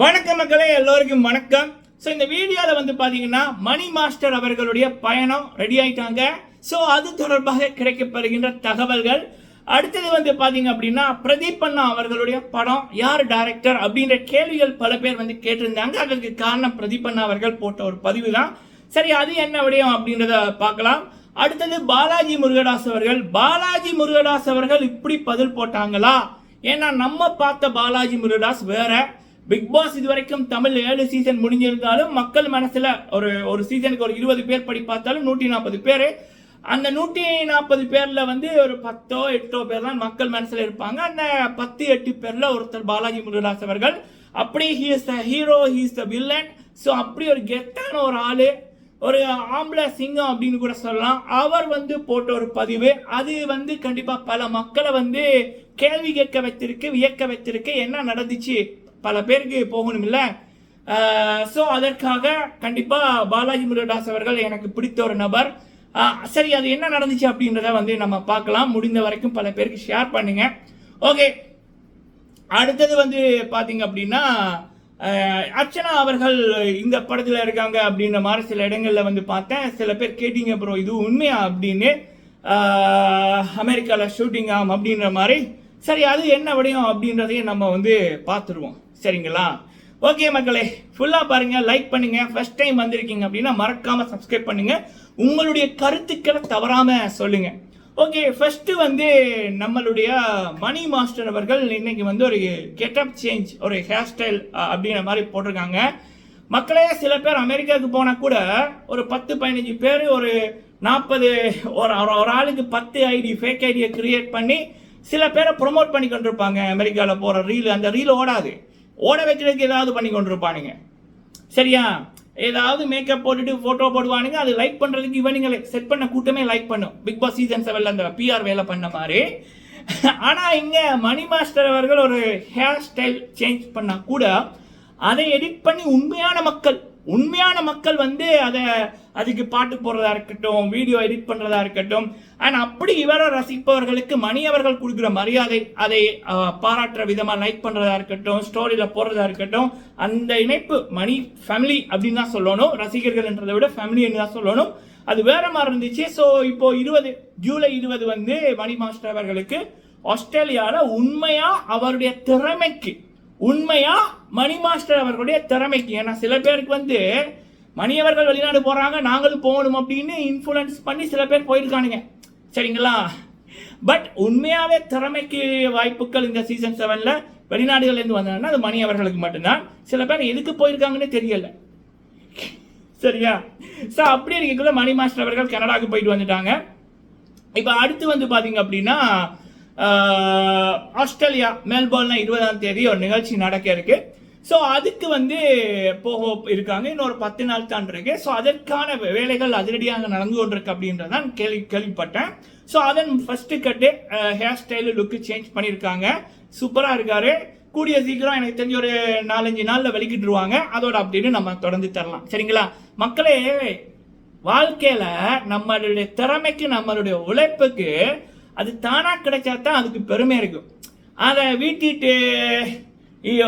வணக்க மக்களே எல்லோருக்கும் வணக்கம். ஸோ இந்த வீடியோவில் வந்து பார்த்தீங்கன்னா மணி மாஸ்டர் அவர்களுடைய பயணம் ரெடி ஆயிட்டாங்க. ஸோ அது தொடர்பாக கிடைக்கப்படுகின்ற தகவல்கள். அடுத்தது வந்து பார்த்தீங்க அப்படின்னா பிரதீப் அண்ணா அவர்களுடைய படம் யார் டைரக்டர் அப்படின்ற கேள்விகள் பல பேர் வந்து கேட்டிருந்தாங்க. அதற்கு காரணம் பிரதீப் அண்ணா அவர்கள் போட்ட ஒரு பதிவு தான் சரி அது என்ன விடயம் அப்படின்றத பார்க்கலாம். அடுத்தது பாலாஜி முருகதாஸ் அவர்கள் பாலாஜி முருகதாஸ் அவர்கள் இப்படி பதில் போட்டாங்களா? ஏன்னா நம்ம பார்த்த பாலாஜி முருகதாஸ் வேற. பிக் பாஸ் இதுவரைக்கும் தமிழ் ஏழு சீசன் முடிஞ்சிருந்தாலும் மக்கள் மனசுல ஒரு ஒரு சீசனுக்கு ஒரு இருபது பேர் படி பார்த்தாலும் நூற்றி நாற்பது பேர். அந்த நூற்றி நாற்பது பேரில் வந்து ஒரு பத்தோ எட்டோ பேர் தான் மக்கள் மனசில் இருப்பாங்க. அந்த பத்து எட்டு பேரில் ஒருத்தர் பாலாஜி முருகதாஸ் அவர்கள். அப்படி he's the hero he's the villain so அப்படி ஒரு கெத்தான ஒரு ஆள் ஒரு ஆம்பளை சிங்கம் அப்படின்னு கூட சொல்லலாம். அவர் வந்து போட்ட ஒரு பதிவு அது வந்து கண்டிப்பாக பல மக்களை வந்து கேள்வி கேட்க வைத்திருக்கு வியக்க வைத்திருக்கு. என்ன நடந்துச்சு? பல பேருக்கு போகணும் இல்லை ஸோ அதற்காக கண்டிப்பாக பாலாஜி முருகதாஸ் அவர்கள் எனக்கு பிடித்த ஒரு நபர். சரி அது என்ன நடந்துச்சு அப்படின்றத வந்து நம்ம பார்க்கலாம். முடிந்த வரைக்கும் பல பேருக்கு ஷேர் பண்ணுங்க. ஓகே அடுத்தது வந்து பார்த்தீங்க அப்படின்னா அர்ச்சனா அவர்கள் இந்த படத்தில் இருக்காங்க அப்படின்ற மாதிரி சில இடங்களில் வந்து பார்த்தேன். சில பேர் கேட்டீங்க ப்ரோ இது உண்மையா அப்படின்னு? அமெரிக்காவில் ஷூட்டிங் ஆகும் அப்படின்ற மாதிரி. சரி அது என்ன விடயம் அப்படின்றதையும் நம்ம வந்து பார்த்துருவோம். சரிங்களா? ஓகே மக்களே ஃபுல்லாக பாருங்கள் லைக் பண்ணுங்கள் ஃபஸ்ட் டைம் வந்திருக்கீங்க அப்படின்னா மறக்காமல் சப்ஸ்கிரைப் பண்ணுங்கள் உங்களுடைய கருத்துக்களை தவறாமல் சொல்லுங்கள் ஓகே ஃபஸ்ட்டு வந்து நம்மளுடைய மணி மாஸ்டர் அவர்கள் இன்னைக்கு வந்து ஒரு கெட்டப் சேஞ்ச் ஒரு ஹேர் ஸ்டைல் அப்படிங்கிற மாதிரி போட்டிருக்காங்க. மக்களே சில பேர் அமெரிக்காவுக்கு போனால் கூட ஒரு பத்து பதினஞ்சு பேர் ஒரு நாற்பது ஒரு ஒரு- ஒரு ஆளுக்கு பத்து ஐடி ஃபேக் ஐடியை கிரியேட் பண்ணி சில பேரை ப்ரொமோட் பண்ணி கொண்டிருப்பாங்க அமெரிக்காவில் போகிற ரீல் அந்த ரீல் ஓடாது. ஓட வைக்கிறதுக்கு ஏதாவது பண்ணி கொண்டிருப்பானுங்க. சரியா? ஏதாவது மேக்கப் போட்டுட்டு ஃபோட்டோ போடுவானுங்க அது லைக் பண்ணுறதுக்கு இவனுங்க செட் பண்ண கூட்டமே லைக் பண்ணும். பிக் பாஸ் சீசன் செவனில் அந்த பிஆர் வேலை பண்ண மாதிரி. ஆனால் இங்கே மணி மாஸ்டர் அவர்கள் ஒரு ஹேர் ஸ்டைல் சேஞ்ச் பண்ணால் கூட அதை எடிட் பண்ணி உண்மையான மக்கள் உண்மையான மக்கள் வந்து அதை அதுக்கு பாட்டு போடுறதா இருக்கட்டும் வீடியோ எடிட் பண்ணுறதா இருக்கட்டும் அண்ட் அப்படி இவரை ரசிப்பவர்களுக்கு மணி அவர்கள் கொடுக்குற மரியாதை அதை பாராட்டுற விதமாக லைக் பண்ணுறதா இருக்கட்டும் ஸ்டோரியில் போடுறதா இருக்கட்டும் அந்த இணைப்பு மணி ஃபேமிலி அப்படின்னு தான் சொல்லணும். ரசிகர்கள் என்றதை விட ஃபேமிலின்னு தான் சொல்லணும். அது வேற மாதிரி இருந்துச்சு. ஸோ இப்போ இருபது ஜூலை இருபது வந்து மணி மாஸ்டர் அவர்களுக்கு ஆஸ்திரேலியாவில் உண்மையாக அவருடைய திறமைக்கு உண்மையாக மணி மாஸ்டர் அவர்களுடைய திறமைக்கு. ஏன்னா சில பேருக்கு வந்து மணியவர்கள் வெளிநாடு போகிறாங்க நாங்களும் போகணும் அப்படின்னு இன்ஃப்ளூயன்ஸ் பண்ணி சில பேர் போயிருக்கானுங்க. சரிங்களா? பட் உண்மையாகவே திறமைக்கு வாய்ப்புகள் இந்த சீசன் செவனில் வெளிநாடுகள்லேருந்து வந்தாங்கன்னா அது மணி அவர்களுக்கு மட்டும்தான். சில பேர் எதுக்கு போயிருக்காங்கன்னே தெரியல. சரியா? ஸோ அப்படி இருக்கக்குள்ள மணி மாஸ்டர் அவர்கள் கனடாவுக்கு போயிட்டு வந்துட்டாங்க. இப்போ அடுத்து வந்து பார்த்தீங்க அப்படின்னா ஆஸ்திரேலியா மெல்போர்னில் இருபதாம் தேதி ஒரு நிகழ்ச்சி நடக்க இருக்குது ஸோ அதுக்கு வந்து போக இருக்காங்க. இன்னொரு பத்து நாள் தான் இருக்கு. ஸோ அதற்கான வே- வேலைகள் அதிரடியாக நடந்து கொண்டிருக்கு அப்படின்றதான் கேள்வி கேள்விப்பட்டேன். ஸோ அதன் first cut hair style look change பண்ணியிருக்காங்க. சூப்பராக இருக்காரு. கூடிய சீக்கிரம் எனக்கு தெரிஞ்ச ஒரு நாலஞ்சு நாளில் வெளிக்கிட்டுருவாங்க. அதோட அப்படின்னு நம்ம தொடர்ந்து தரலாம். சரிங்களா? மக்களே வாழ்க்கையில் நம்மளுடைய திறமைக்கு நம்மளுடைய உழைப்புக்கு அது தானாக கிடைச்சா தான் அதுக்கு பெருமை இருக்கும். அதை வீட்டிட்டு ஐயோ,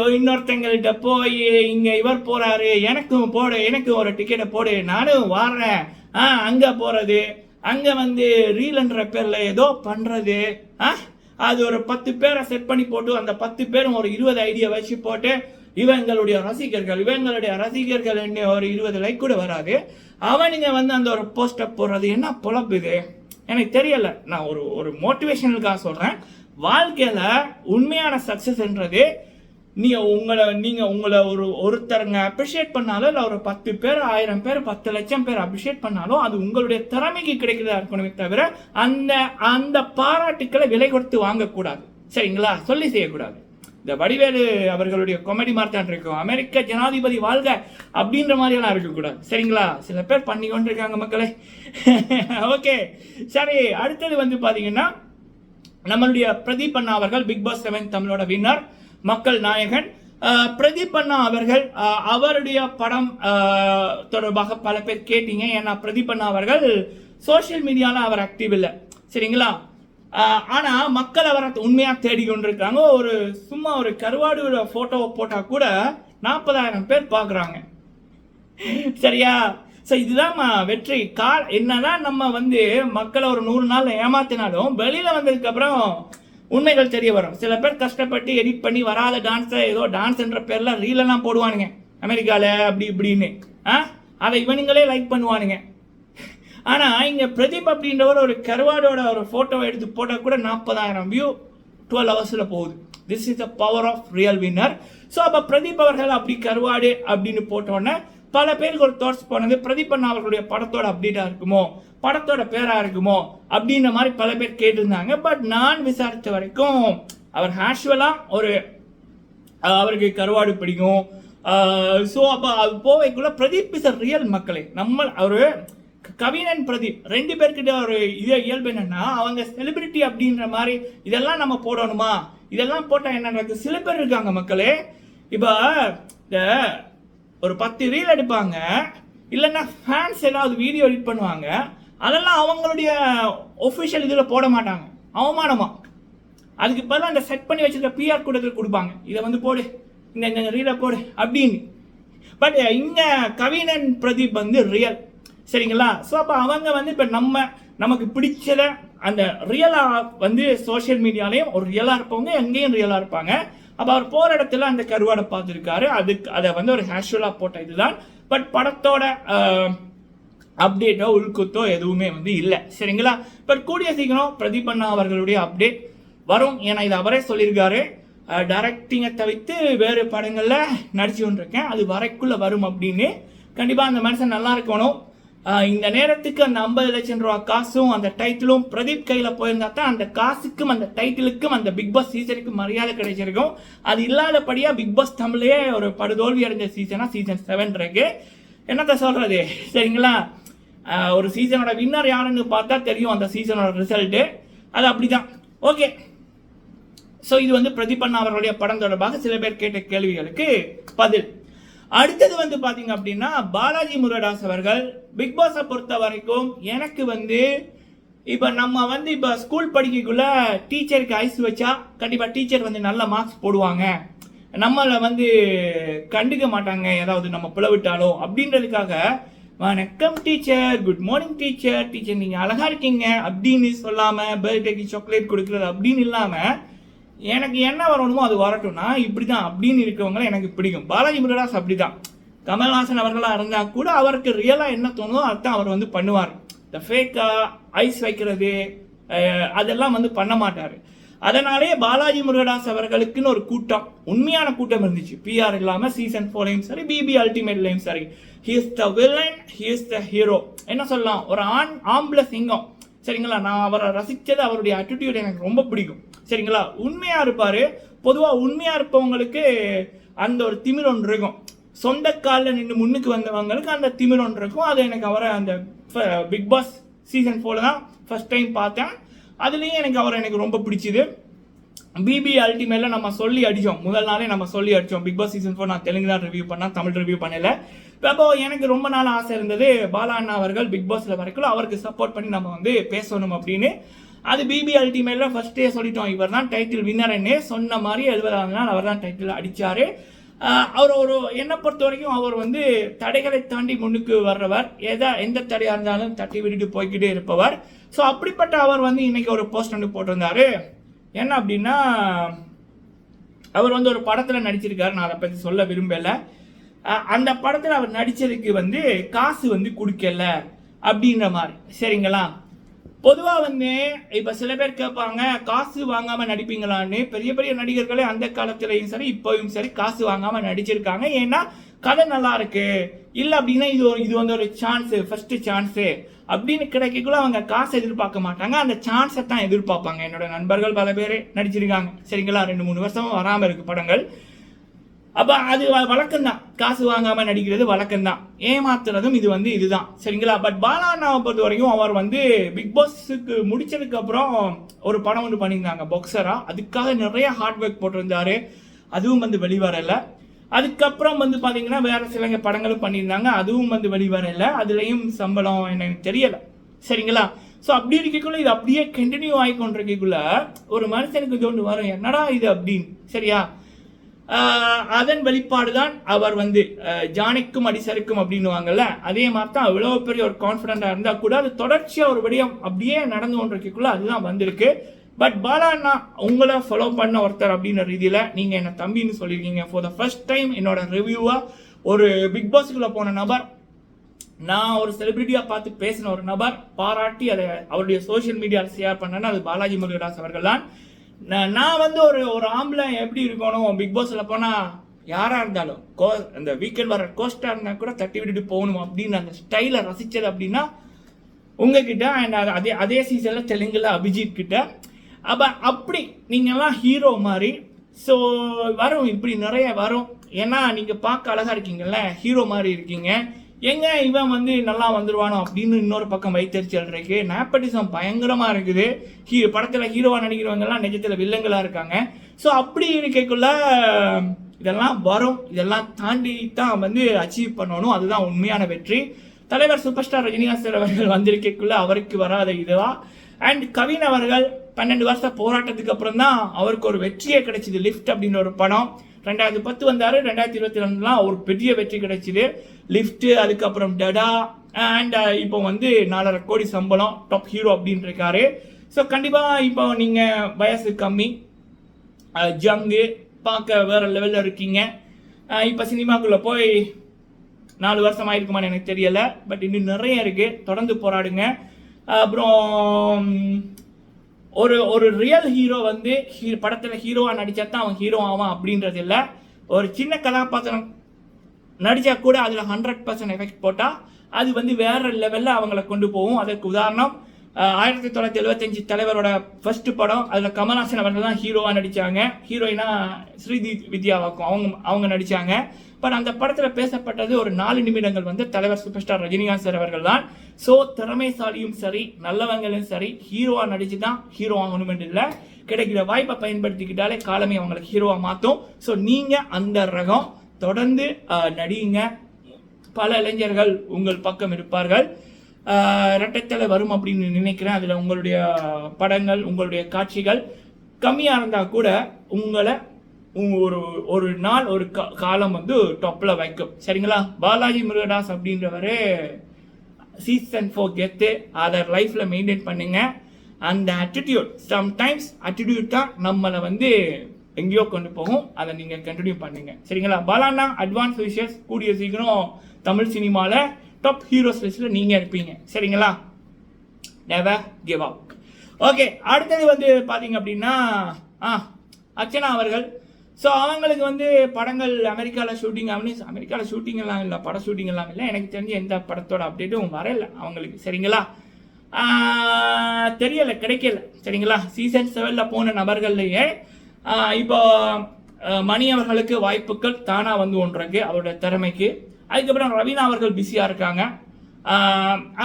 போய் இங்கே இவர் போகிறாரு எனக்கும் போடு எனக்கு ஒரு டிக்கெட்டை போடு நானும் வாடுறேன் ஆ அங்கே போகிறது அங்கே வந்து ரீல்ன்ற பேரில் ஏதோ பண்ணுறது ஆ அது ஒரு பத்து பேரை செட் பண்ணி போட்டு அந்த பத்து பேரும் ஒரு இருபது ஐடியா வச்சு போட்டு இவங்களுடைய ரசிகர்கள் இவங்களுடைய ரசிகர்கள் என்ன ஒரு இருபது லைக் கூட வராது. அவனுங்க வந்து அந்த ஒரு போஸ்டர் போடுறது என்ன பொழப்பு இது? எனக்கு தெரியல. நான் ஒரு ஒரு மோட்டிவேஷனலுக்காக சொல்கிறேன் வாழ்க்கையில் உண்மையான சக்ஸஸ்ன்றது நீங்கள் உங்களை நீங்கள் உங்களை ஒரு ஒருத்தருங்க அப்ரிஷியேட் பண்ணாலும் இல்லை ஒரு பத்து பேர் ஆயிரம் பேர் பத்து லட்சம் பேர் அப்ரிஷியேட் பண்ணாலும் அது உங்களுடைய திறமைக்கு கிடைக்கிறதா இருக்கணுமே தவிர அந்த அந்த பாராட்டுக்களை விலை கொடுத்து வாங்கக்கூடாது. சரிங்களா? சொல்லி செய்யக்கூடாது. இந்த வடிவேலு அவர்களுடைய கொமெடி மார்த்தான் இருக்கும். அமெரிக்க ஜனாதிபதி வாழ்க அப்படின்ற மாதிரியெல்லாம் இருக்கக்கூடாது. சரிங்களா? சில பேர் பண்ணி கொண்டிருக்காங்க மக்களே. ஓகே சரி அடுத்தது வந்து பார்த்தீங்கன்னா நம்மளுடைய பிரதீப் அண்ணா அவர்கள் பிக் பாஸ் செவன் தமிழோட வின்னர் மக்கள் நாயகன் பிரதிபண்ணா பிரதீப் அண்ணா அவர்கள் அவருடைய படம் தொடர்பாக பல பேர் கேட்டீங்க. ஏன்னா பிரதீப் அண்ணா அவர்கள் சோஷியல் மீடியால அவர் ஆக்டிவ் இல்லை. சரிங்களா? ஆனால் ஆனா மக்கள் அவரை உண்மையா தேடி கொண்டிருக்காங்க ஒரு சும்மா ஒரு கருவாடு போட்டோவை போட்டா கூட நாற்பதாயிரம் பேர் பார்க்குறாங்க. சரியா? ஸோ இதுதான் வெற்றி. கால் என்னதான் நம்ம வந்து மக்களை ஒரு நூறு நாள் ஏமாத்தினாலும் வெளியில் வந்ததுக்கப்புறம் உண்மைகள் தெரிய வரும். சில பேர் கஷ்டப்பட்டு எடிட் பண்ணி வராத டான்ஸை ஏதோ டான்ஸ்ன்ற பேரில் ரீலெல்லாம் போடுவானுங்க. அமெரிக்காவில் அப்படி இப்படின்னு. ஆ? அதை இவனுங்களே லைக் பண்ணுவானுங்க. ஆனால் இங்கே பிரதீப் அப்படின்றவர் ஒரு கருவாடோட ஒரு ஃபோட்டோவை எடுத்து போட்டால் கூட நாற்பதாயிரம் வியூ டுவெல் ஹவர்ஸில் போகுது. This is the power of real winner so அப்போ பிரதீப் அவர்கள் அப்படி கருவாடு அப்படின்னு போட்டோன்னே பல பேருக்கு ஒரு தாட்ஸ் போனது பிரதீப் அவர்களுடைய படத்தோட அப்டேட்டாக இருக்குமோ படத்தோட பேராக இருக்குமோ அப்படின்ற மாதிரி பல பேர் கேட்டிருந்தாங்க. பட் நான் விசாரித்த வரைக்கும் அவர் ஹேஷுவலாக ஒரு அவருக்கு கருவாடு பிடிக்கும். ஸோ அப்போ அது போவைக்குள்ள பிரதீப் இஸ் அ ரியல் மக்களே. நம்ம ஒரு கவினன் பிரதீப். ரெண்டு பேர்கிட்ட ஒரு இது இயல்பு என்னன்னா அவங்க செலிபிரிட்டி அப்படின்ற மாதிரி இதெல்லாம் நம்ம போடணுமா? இதெல்லாம் போட்டால் என்ன நடக்குது? சில பேர் இருக்காங்க மக்களே. இப்போ இந்த ஒரு பத்து ரீல் எடுப்பாங்க. இல்லைன்னா ஃபேன்ஸ் ஏதாவது வீடியோ எடிட் பண்ணுவாங்க. அதெல்லாம் அவங்களுடைய ஒஃபிஷியல் இதில் போட மாட்டாங்க. அவமானமாக அதுக்கு பதிலாக அந்த செட் பண்ணி வச்சுருக்க பிஆர் கூடத்தில் கொடுப்பாங்க. இதை வந்து போடு. இந்த இந்த ரீலை போடு. அப்படின்னு. பட் இங்கே கவினன் பிரதீப் வந்து ரியல் சரிங்களா? ஸோ அப்போ அவங்க வந்து இப்போ நம்ம நமக்கு பிடிச்சத அந்த ரியலாக வந்து சோஷியல் மீடியாலையும் ஒரு ரியலாக இருப்பவங்க எங்கேயும் ரியலாக இருப்பாங்க. அப்போ அவர் போகிற இடத்துல அந்த கருவாடை பார்த்துருக்காரு. அதுக்கு அதை வந்து ஒரு ஹேஷுவலாக போட்ட இதுதான். பட் படத்தோட அப்டேட்டோ உள்குத்தோ எதுவுமே வந்து இல்லை. சரிங்களா? பட் கூடிய சீக்கிரம் பிரதீப் அண்ணா அவர்களுடைய அப்டேட் வரும் ஏன்னா இது அவரே சொல்லியிருக்காரு. டைரக்டிங்கை தவிர்த்து வேறு படங்களில் நடிச்சு கொண்டிருக்கேன். அது வரைக்குள்ளே வரும் அப்படின்னு. கண்டிப்பாக அந்த மனுஷன் நல்லா இருக்கணும். இந்த நேரத்துக்கு அந்த ஐம்பது லட்சம் ரூபா காசும் அந்த டைட்டிலும் பிரதீப் கையில் போயிருந்தா தான் அந்த காசுக்கும் அந்த டைட்டிலுக்கும் அந்த பிக் பாஸ் சீசனுக்கு மரியாதை கிடைச்சிருக்கும். அது இல்லாதபடியாக பிக் பாஸ் தமிழே ஒரு படுதோல்வி அடைஞ்ச சீசனாக சீசன் செவன் இருக்கு. என்னத்த சொல்கிறது சரிங்களா? ஒரு சீசனோட வின்னர் யாருன்னு பார்த்தா தெரியும் அந்த சீசனோட ரிசல்ட்டு அது அப்படிதான். ஓகே ஸோ இது வந்து பிரதீப் அண்ணா அவர்களுடைய படம் தொடர்பாக சில பேர் கேட்ட கேள்விகளுக்கு பதில். அடுத்தது வந்து பாத்தீங்க அப்படின்னா பாலாஜி முருகதாஸ் அவர்கள் பிக் பாஸை பொறுத்த வரைக்கும் எனக்கு வந்து இப்போ நம்ம வந்து இப்போ ஸ்கூல் படிக்கக்குள்ள டீச்சருக்கு ஐஸ் வச்சா கண்டிப்பாக டீச்சர் வந்து நல்ல மார்க்ஸ் போடுவாங்க. நம்மளை வந்து கண்டுக்க மாட்டாங்க ஏதாவது நம்ம பிளவிட்டாலோ. அப்படின்றதுக்காக வணக்கம் teacher good morning teacher teacher நீங்கள் அழகா இருக்கீங்க அப்படின்னு சொல்லாமல் பர்த்டேக்கு சாக்லேட் கொடுக்குறது அப்படின்னு இல்லாமல் எனக்கு என்ன வரணுமோ அது வரட்டும்னா இப்படி தான் அப்படின்னு இருக்கவங்கள எனக்கு பிடிக்கும். பாலாஜி முருகதாஸ் அப்படி தான் கமல்ஹாசன் அவர்களாக இருந்தால் கூட அவருக்கு ரியலாக என்ன தோணுதோ அதுதான் அவர் வந்து பண்ணுவார். இந்த ஃபேக்காக ஐஸ் வைக்கிறது அதெல்லாம் வந்து பண்ண மாட்டார். அதனாலே பாலாஜி முருகதாஸ் அவர்களுக்குன்னு ஒரு கூட்டம் உண்மையான கூட்டம் இருந்துச்சு. பிஆர் இல்லாமல் சீசன் ஃபோர்லையும் சரி பிபி அல்டிமேட்லையும் சரி. He is the villain he is the hero என்ன சொல்லலாம்? ஒரு ஆண் ஆம்பளை சிங்கம். சரிங்களா? நான் அவரை ரசித்தது அவருடைய attitude எனக்கு ரொம்ப பிடிக்கும். சரிங்களா? உண்மையாக இருப்பார். பொதுவாக உண்மையாக இருப்பவங்களுக்கு அந்த ஒரு திமிர் ஒன்று இருக்கும். சொந்த காலில் நின்று முன்னுக்கு வந்தவங்களுக்கு அந்த திமிர் ஒன்று இருக்கும். அது எனக்கு அவரை அந்த பிக் பாஸ் சீசன் ஃபோர் தான் ஃபர்ஸ்ட் டைம் பார்த்தேன். அதுலேயும் எனக்கு அவரை எனக்கு ரொம்ப பிடிச்சிது. பிபி அல்டிமேட்ல நம்ம சொல்லி அடித்தோம் முதல் நாளே நம்ம சொல்லி அடித்தோம் பிக் பாஸ் சீசன் ஃபோர் நான் தெலுங்கு தான் ரிவ்யூ பண்ணேன் தமிழ் ரிவ்யூ பண்ணல அப்போ எனக்கு ரொம்ப நாள் ஆசை இருந்தது பாலா அண்ணா அவர்கள் பிக் பாஸில் வரைக்கும் அவருக்கு சப்போர்ட் பண்ணி நம்ம வந்து பேசணும் அப்படின்னு. அது பிபி அல்டிமேட்டில் ஃபஸ்ட்டே சொல்லிட்டோம். இவர் தான் டைட்டில் வின்னர்னே சொன்ன மாதிரி எழுபதாவது நாள் அவர் தான் டைட்டில் அடித்தார் அவர் ஒரு என்னை பொறுத்த வரைக்கும் அவர் வந்து தடைகளை தாண்டி முன்னுக்கு வர்றவர். எதா எந்த தடையாக இருந்தாலும் தட்டி விட்டுட்டு போய்கிட்டே இருப்பவர். ஸோ அப்படிப்பட்ட அவர் வந்து இன்னைக்கு ஒரு போஸ்ட் வந்து போட்டிருந்தார். என்ன அப்படின்னா அவர் வந்து ஒரு படத்தில் நடிச்சிருக்காரு. நான் அதை பற்றி சொல்ல விரும்பலை. அந்த படத்தில் அவர் நடித்ததுக்கு வந்து காசு வந்து கொடுக்கல. அப்படின்ற மாதிரி. சரிங்களா? பொதுவாக வந்து இப்போ சில பேர் கேட்பாங்க காசு வாங்காமல் நடிப்பீங்களான்னு. பெரிய பெரிய நடிகர்களே அந்த காலத்துலேயும் சரி இப்போயும் சரி காசு வாங்காமல் நடிச்சிருக்காங்க. ஏன்னா கதை நல்லா இருக்கு. இல்லை அப்படின்னா இது ஒரு இது வந்து ஒரு சான்ஸு ஃபர்ஸ்ட் சான்ஸு அப்படின்னு கிடைக்கக்குள்ள அவங்க காசு எதிர்பார்க்க மாட்டாங்க. அந்த சான்ஸை தான் எதிர்பார்ப்பாங்க. என்னோட நண்பர்கள் பல பேர் நடிச்சிருக்காங்க. சரிங்களா? ரெண்டு மூணு வருஷமும் வராமல் இருக்கு படங்கள். அப்ப அது வழக்கம்தான். காசு வாங்காம நடிக்கிறது வழக்கம்தான். ஏமாத்துறதும் இது வந்து இதுதான். சரிங்களா? பட் பாலாண்ணாவை பொறுத்த வரைக்கும் அவர் வந்து பிக் பாஸுக்கு முடிச்சதுக்கு அப்புறம் ஒரு படம் ஒன்று பண்ணியிருந்தாங்க பாக்ஸரா அதுக்காக நிறைய ஹார்ட் ஒர்க் போட்டிருந்தாரு. அதுவும் வந்து வெளிவரல. அதுக்கப்புறம் வந்து பாத்தீங்கன்னா வேற சில படங்களும் பண்ணியிருந்தாங்க அதுவும் வந்து வெளிவரல. அதுலயும் சம்பளம் எனக்கு தெரியல. சரிங்களா? ஸோ அப்படி இருக்கக்குள்ள இது அப்படியே கண்டினியூ ஆகி கொண்டிருக்கக்குள்ள ஒரு மனுஷனுக்கு தோண்டு வரும். என்னடா இது அப்படின்னு. சரியா? அதன் வெளிப்பாடு தான் அவர் வந்து ஜானைக்கும் அடிசருக்கும் அப்படின்னுவாங்கல்ல அதே மாதிரி தான் அவ்வளோ பெரிய ஒரு கான்ஃபிடென்ட்டாக இருந்தால் கூட அது தொடர்ச்சியாக ஒரு விடயம் அப்படியே நடந்து கொண்டிருக்கக்குள்ள அதுதான் வந்திருக்கு. பட் பாலா அண்ணா உங்களை ஃபாலோ பண்ண ஒருத்தர் அப்படின்ற ரீதியில் நீங்கள் என்னை தம்பின்னு சொல்லியிருக்கீங்க. ஃபார் த ஃபர்ஸ்ட் டைம் என்னோட ரிவ்யூவாக ஒரு பிக் பாஸுக்குள்ளே போன நபர் நான் ஒரு செலிபிரிட்டியாக பார்த்து பேசின ஒரு நபர் பாராட்டி அதை அவருடைய சோஷியல் மீடியாவில் ஷேர் பண்ணேன்னா அது பாலாஜி முருகதாஸ் அவர்கள் தான் நான் நான் வந்து ஒரு ஒரு ஆம்பளை எப்படி இருக்கணும்? பிக் பாஸில் போனால் யாராக இருந்தாலும் கோ அந்த வீக்கெண்ட் வர கோஸ்டாக இருந்தால் கூட தட்டி விட்டுட்டு போகணும் அப்படின்னு அந்த ஸ்டைலை ரசித்தது அப்படின்னா உங்ககிட்ட அண்ட் அதே அதே சீசனில் தெலுங்கில் அபிஜித் கிட்ட. அப்போ அப்படி நீங்கள்லாம் ஹீரோ மாதிரி ஸோ வரும் இப்படி நிறைய வரும். ஏன்னா நீங்கள் பார்க்க அழகாக இருக்கீங்கல்ல ஹீரோ மாதிரி இருக்கீங்க. எங்க இவன் வந்து நல்லா வந்துருவானோ அப்படின்னு இன்னொரு பக்கம் வைத்தறிச்சல் இருக்கு. நேப்பட்டிசம் பயங்கரமாக இருக்குது. ஹீ படத்தில் ஹீரோவாக நடிக்கிறவங்கலாம் நிஜத்தில் வில்லங்களாக இருக்காங்க. ஸோ அப்படி இருக்கக்குள்ள இதெல்லாம் வரும். இதெல்லாம் தாண்டி தான் வந்து அச்சீவ் பண்ணணும். அதுதான் உண்மையான வெற்றி. தலைவர் சூப்பர் ஸ்டார் ரஜினிகாந்த் சார் அவர்கள் வந்திருக்கக்குள்ள அவருக்கு வராத இதுவா? அண்ட் கவின் அவர்கள் பன்னெண்டு வருஷ போராட்டத்துக்கு அப்புறம் தான் அவருக்கு ஒரு வெற்றியே கிடைச்சிது. லிஃப்ட் அப்படின்னு ஒரு படம். ரெண்டாயிரத்தி பத்து வந்தார் ரெண்டாயிரத்தி இருபத்தி ரெண்டுலாம் ஒரு பெரிய வெற்றி கிடைச்சிது. லிஃப்ட்டு அதுக்கப்புறம் டடா அண்ட் uh, இப்போ வந்து நாலரை கோடி சம்பளம் டாப் ஹீரோ அப்படின்னு இருக்காரு ஸோ கண்டிப்பாக இப்போ நீங்கள் வயசு கம்மி. Uh, ஜங்கு பார்க்க வேற லெவலில் இருக்கீங்க. Uh, இப்போ சினிமாக்குள்ளே போய் நாலு வருஷம் ஆயிருக்குமான்னு எனக்கு தெரியலை பட் இன்னும் நிறைய இருக்குது தொடர்ந்து போராடுங்க. அப்புறம் ஒரு ஒரு ரியல் ஹீரோ வந்து ஹீ படத்தில் ஹீரோவாக நடித்தா தான் அவன் ஹீரோ ஆவான் அப்படின்றது இல்லை. ஒரு சின்ன கதாபாத்திரம் நடித்தா கூட அதில் ஹண்ட்ரட் பர்சன்ட் எஃபெக்ட் போட்டால் அது வந்து வேற லெவலில் அவங்கள கொண்டு போகும். அதற்கு உதாரணம் ஆயிரத்தி தொள்ளாயிரத்தி எழுபத்தஞ்சு தலைவரோட ஃபர்ஸ்ட் படம் அதில் கமல்ஹாசன் அவர்கள் தான் ஹீரோவாக நடித்தாங்க ஹீரோயினா ஸ்ரீதி வித்யாவாக்கும் அவங்க அவங்க நடித்தாங்க பட் அந்த படத்தில் பேசப்பட்டது ஒரு நாலு நிமிடங்கள் வந்து தலைவர் சூப்பர் ஸ்டார் ரஜினிகாந்த் சார் அவர்கள் தான். ஸோ திறமைசாலியும் சரி நல்லவங்களும் சரி ஹீரோவாக நடித்து தான் ஹீரோ ஆகணும்னு இல்லை. கிடைக்கிற வாய்ப்பை பயன்படுத்திக்கிட்டாலே காலமே அவங்களுக்கு ஹீரோவாக மாற்றும் ஸோ நீங்கள் அந்த ரகம் தொடர்ந்து அஹ், நடியுங்க பல இளைஞர்கள் உங்கள் பக்கம் இருப்பார்கள். இரட்டைத்தலை வரும் அப்படின்னு நினைக்கிறேன். அதில் உங்களுடைய படங்கள் உங்களுடைய காட்சிகள் கம்மியாக இருந்தால் கூட உங்களை ஒரு ஒரு நாள் ஒரு காலம் வந்து டாப்பில் வைக்கும். சரிங்களா? பாலாஜி முருகதாஸ் அப்படின்றவர் சீசன் ஃபோர் கெத்து அதை லைஃப்பில் மெயின்டைன் பண்ணுங்க. அந்த ஆட்டிடியூட் சம்டைம்ஸ் ஆட்டிடியூட் தான் நம்மளை வந்து எங்கேயோ கொண்டு போகும். அதை நீங்கள் கண்டினியூ பண்ணுங்க. சரிங்களா? பாலாண்ணா அட்வான்ஸ் விஷஸ் கூடிய சீக்கிரம் தமிழ் சினிமாவில் டாப் ஹீரோஸ் லிஸ்ட்டில் நீங்கள் இருப்பீங்க. சரிங்களா? நெவர் கிவ் அப் ஓகே அடுத்தது வந்து பார்த்தீங்க அப்படின்னா ஆ அர்ச்சனா அவர்கள். ஸோ அவங்களுக்கு வந்து படங்கள் அமெரிக்காவில் ஷூட்டிங் அப்படின்னு அமெரிக்காவில் ஷூட்டிங் எல்லாம் இல்லை பட ஷூட்டிங் எல்லாம் இல்லை. எனக்கு தெரிஞ்ச எந்த படத்தோட அப்டேட்டும் வரல அவங்களுக்கு. சரிங்களா? தெரியலை கிடைக்கல. சரிங்களா? சீசன் செவனில் போன நபர்கள்லையே இப்போ மணி அவர்களுக்கு வாய்ப்புகள் தானாக வந்து ஒன்றிருக்கு அவருடைய திறமைக்கு. அதுக்கப்புறம் ரவீனா அவர்கள் பிஸியாக இருக்காங்க.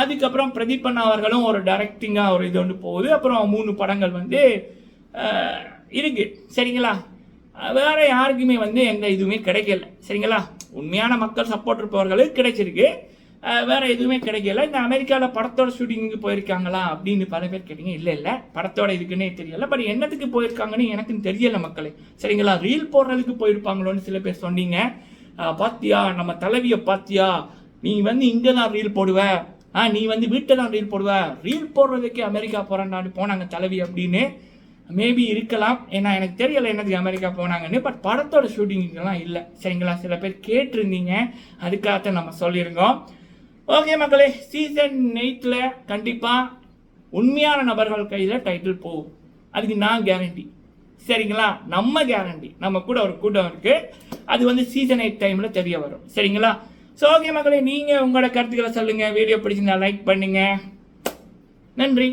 அதுக்கப்புறம் பிரதீப் அண்ணா அவர்களும் ஒரு டைரக்டிங்காக ஒரு இது ஒன்று போகுது. அப்புறம் மூணு படங்கள் வந்து இருக்குது சரிங்களா? வேறு வேற யாருக்குமே வந்து எந்த இதுவுமே கிடைக்கல. சரிங்களா? உண்மையான மக்கள் சப்போர்ட் இருப்பவர்களுக்கு கிடைச்சிருக்கு. வேறு வேற எதுவுமே கிடைக்கல. இந்த அமெரிக்காவில் படத்தோட ஷூட்டிங்க்கு போயிருக்காங்களா அப்படின்னு பல பேர் கேட்டீங்க. இல்லை இல்லை. படத்தோட இதுக்குன்னே தெரியல. பட் என்னத்துக்கு போயிருக்காங்கன்னு எனக்கும் தெரியலை மக்களே. சரிங்களா? ரீல் போடுறதுக்கு போயிருப்பாங்களோன்னு சில பேர் சொன்னீங்க. பாத்தியா நம்ம தலைவியை பாத்தியா? நீ வந்து இங்கே தான் ரீல் போடுவ. ஆ நீ வந்து வீட்டில் தான் ரீல் போடுவ. ரீல் போடுறதுக்கே அமெரிக்கா போகிறான்னு போனாங்க தலைவி அப்படின்னு. மேபி இருக்கலாம். ஏன்னா எனக்கு தெரியலை என்னதுக்கு அமெரிக்கா போனாங்கன்னு பட் படத்தோட ஷூட்டிங்கெல்லாம் இல்லை. சரிங்களா? சில பேர் கேட்டிருந்தீங்க. அதுக்காகத்தான் நம்ம சொல்லியிருந்தோம். ஓகே மக்களே சீசன் எயிட்டில் கண்டிப்பாக உண்மையான நபர்கள் கையில் டைட்டில் போகும். அதுக்கு நான் கேரண்டி சரிங்களா? நம்ம கேரண்டி நம்ம கூட ஒரு கூட்டம் இருக்கு. அது வந்து சீசன் எயிட் டைமில் தெரிய வரும். சரிங்களா? ஸோ ஓகே மக்களே நீங்கள் உங்களோட கருத்துக்களை சொல்லுங்கள் வீடியோ பிடிச்சிருந்தா லைக் பண்ணுங்கள் நன்றி.